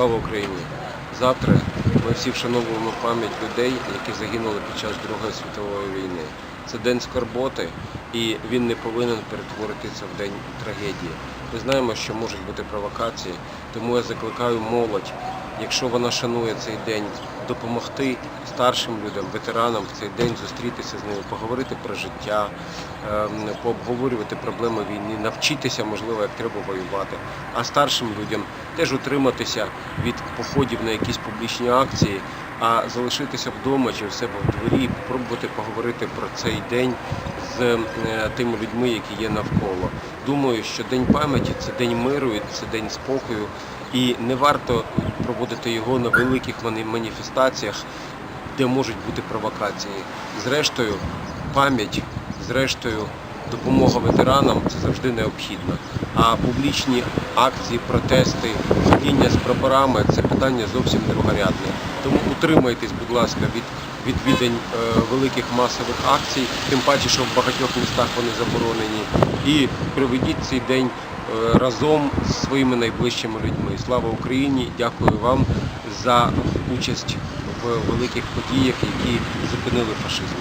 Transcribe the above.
Слава Україні! Завтра ми всі вшановуємо пам'ять людей, які загинули під час Другої світової війни. Це день скорботи, і він не повинен перетворитися в день трагедії. Ми знаємо, що можуть бути провокації, тому я закликаю молодь, якщо вона шанує цей день, допомогти старшим людям, ветеранам в цей день зустрітися з ними, поговорити про життя, ем, пообговорювати проблеми війни, навчитися, можливо, як треба воювати. А старшим людям теж утриматися від походів на якісь публічні акції, а залишитися вдома чи в себе в дворі, пробувати поговорити про цей день з е, тими людьми, які є навколо. Думаю, що День пам'яті це день миру, це день спокою, і не варто проводити його на великих маніфестаціях, де можуть бути провокації. Зрештою, пам'ять, зрештою, допомога ветеранам це завжди необхідно. А публічні акції, протести, ходіння з прапорами це питання зовсім другорядне. Тому утримайтесь, будь ласка, від відвідань е, великих масових акцій, тим паче, що в багатьох містах вони заборонені. І проведіть цей день е, разом з своїми найближчими людьми. Слава Україні! Дякую вам за участь в великих подіях, які зупинили фашизм.